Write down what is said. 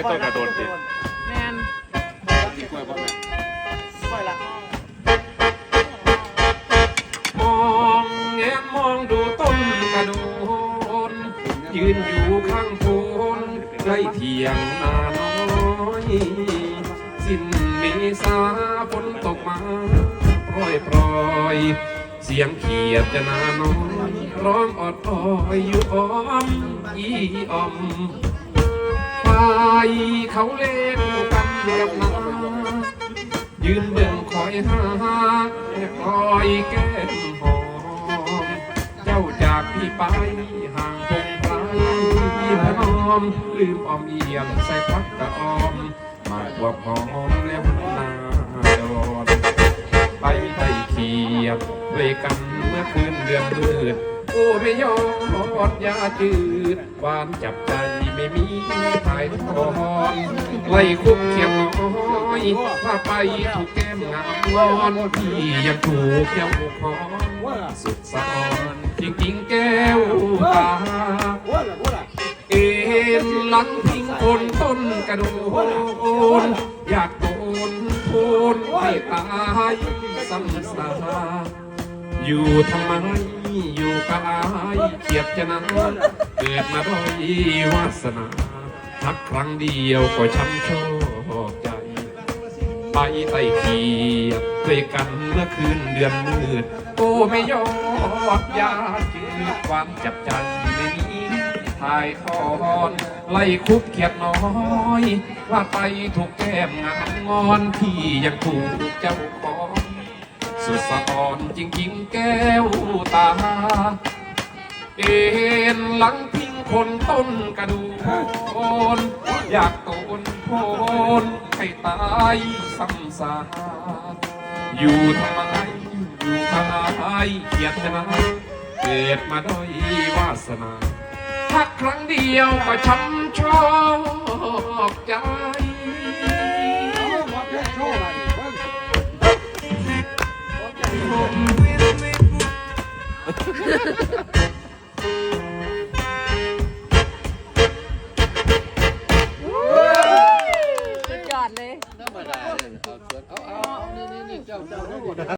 อ้ต้นกระโดดดิแมนที่กล้วยบ่แม่ค่อยละมองแงะมองดูต้นกระโดนยืนอยู่ข้างโพนใกล้เทียงนาน้อย สิ้นเมษาฝนตกมาโปรยโปรยเสียงเขียดจะนาน้อยร้องออดอ้อยอยู่อ้อมอีอ้อมฝ่าย เขาเล่นกันกับนายืนเบิ่งคอยหาคอยแก้มหอมเจ้าจากพี่ไปห่างพงไพรพนอมลืมออมเอียมใส่พักตะออมมากกว่าพร้อมแล้วนาดอนไปไปเขียบเลยกันเมื่อคืนเดือนมืด โอ้ไม่ยอดยาจืดหวานจับใจไม่มีถ่ายทอนไล่คุกเขียมน้อยถ้าไปถูกแก้มงามงอนพี่ยังถูกเย้าคอนสุดสะออนจริงๆแก้วตาเอ็นหลังทิ้งคนต้นกระโดนอยากโดนโคนให้ตายซ้ำซาอยู่ทำไม อยู่กายเกียดจะนาเกิดมาด้วยวาสนาทักครั้งเดียวก็ช้ำชอกใจ ไปไต่เขียดด้วยกันเมื่อคืนเดือนมืดโอ้ไม่ยอดยาจืดความจับใจไม่มีถ่ายทอนไล่คุกเขียดน้อย ว่าไปถูกแก้มงามงอนพี่ยังถูกเจ้าข สุดสะอ่อนจริงๆแก้วตา เอ็นหลังพิงคนต้นกระดูกนอยากโตนโคนให้ตายซ้ำซากอยู่ทำไมอยู่ทำไมเกียดชนะเกิดมาด้วยวาสนาพักครั้งเดียวก็ช้ำชอกใจ สุดยอดเลย ธรรมดาเลยเอาชวนเอาเอาเอานี่นี่นี่เจ้าเจ้า